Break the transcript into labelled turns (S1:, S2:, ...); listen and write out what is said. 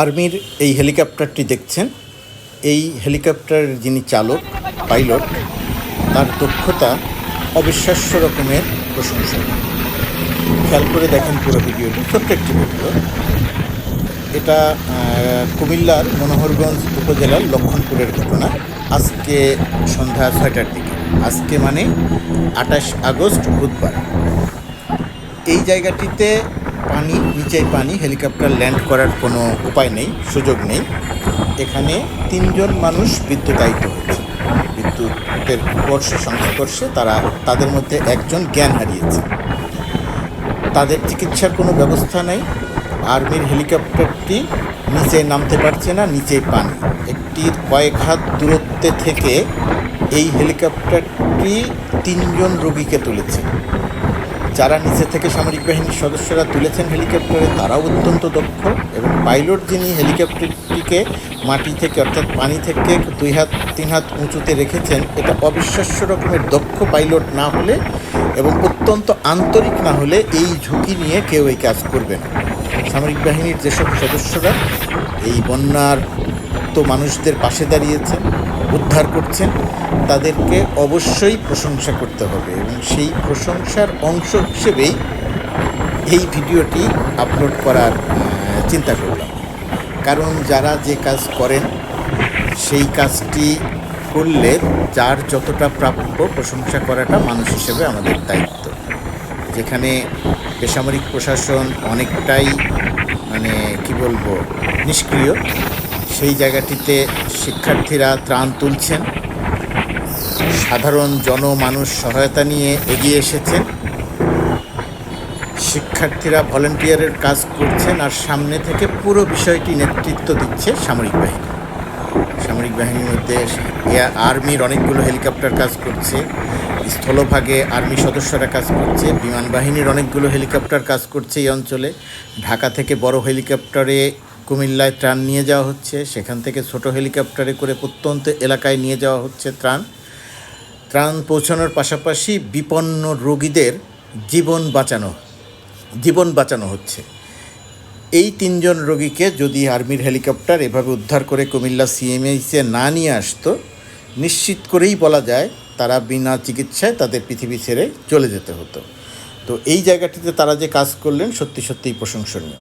S1: আর্মির এই হেলিকপ্টারটি দেখছেন। এই হেলিকপ্টারের যিনি চালক, পাইলট, তার দক্ষতা অবিশ্বাস্য রকমের প্রশংসা। খেয়াল করে দেখেন পুরো ভিডিওটি। ছোট্ট একটি ভিডিও। এটা কুমিল্লার মনোহরগঞ্জ উপজেলার লক্ষণপুরের ঘটনা। আজকে সন্ধ্যা ছয়টার দিকে। আজকে মানে আঠাশ আগস্ট বুধবার। এই জায়গাটিতে পানি নিচে পানি, হেলিকপ্টার ল্যান্ড করার কোনো উপায় নেই, সুযোগ নেই। এখানে তিনজন মানুষ বিদ্যুতায়িত হয়েছে। বিদ্যুতের স্পর্শে সংস্পর্শে তারা, তাদের মধ্যে একজন জ্ঞান হারিয়েছে। তাদের চিকিৎসার কোনো ব্যবস্থা নেই। আর্মির হেলিকপ্টারটি নিচে নামতে পারছে না, নিচেই পানি। একটি কয়েক হাত দূরত্বে থেকে এই হেলিকপ্টারটি তিনজন রোগীকে তুলেছে। যারা নিচে থেকে সামরিক বাহিনীর সদস্যরা তুলেছেন হেলিকপ্টারে, তারাও অত্যন্ত দক্ষ এবং পাইলট যিনি হেলিকপ্টারটিকে মাটি থেকে অর্থাৎ পানি থেকে দুই হাত, তিন হাত উঁচুতে রেখেছেন, এটা অবিশ্বাস্য রকমের দক্ষ পাইলট না হলে এবং অত্যন্ত আন্তরিক না হলে এই ঝুঁকি নিয়ে কেউ এই কাজ করবে না। সামরিক বাহিনীর যেসব সদস্যরা এই বন্যার তো মানুষদের পাশে দাঁড়িয়েছেন উদ্ধার করছেন, তাদেরকে অবশ্যই প্রশংসা করতে হবে এবং সেই প্রশংসার অংশ হিসেবেই এই ভিডিওটি আপলোড করার চিন্তা করলাম। কারণ যারা যে কাজ করেন, সেই কাজটি করলে যার যতটা প্রাপ্য প্রশংসা করাটা মানুষ হিসেবে আমাদের দায়িত্ব। যেখানে বেসামরিক প্রশাসন অনেকটাই মানে কি বলব, নিষ্ক্রিয়, সেই জায়গাটিতে শিক্ষার্থীরা ত্রাণ তুলছেন। সাধারণ জনমানুষ সহায়তা নিয়ে এগিয়ে এসেছেন। শিক্ষার্থীরা ভলেন্টিয়ারের কাজ করছেন আর সামনে থেকে পুরো বিষয়টি নেতৃত্ব দিচ্ছে সামরিক বাহিনী। সামরিক বাহিনীর মধ্যে আর্মির অনেকগুলো হেলিকপ্টার কাজ করছে, স্থলভাগে আর্মি সদস্যরা কাজ করছে, বিমান বাহিনীর অনেকগুলো হেলিকপ্টার কাজ করছে এই অঞ্চলে। ঢাকা থেকে বড় হেলিকপ্টারে কুমিল্লায় ত্রাণ নিয়ে যাওয়া হচ্ছে। সেখান থেকে ছোট হেলিকপ্টারে করে প্রত্যন্ত এলাকায় নিয়ে যাওয়া হচ্ছে ত্রাণ। ত্রাণ পৌঁছানোর পাশাপাশি বিপন্ন রোগীদের জীবন বাঁচানো জীবন বাঁচানো হচ্ছে। এই তিনজন রোগীকে যদি আর্মির হেলিকপ্টার এভাবে উদ্ধার করে কুমিল্লা সিএমএইচে না নিয়ে আসতো, নিশ্চিত করেই বলা যায় তারা বিনা চিকিৎসায় তাদের পৃথিবী ছেড়ে চলে যেতে হতো। তো এই জায়গাটিতে তারা যে কাজ করলেন, সত্যি সত্যিই প্রশংসনীয়।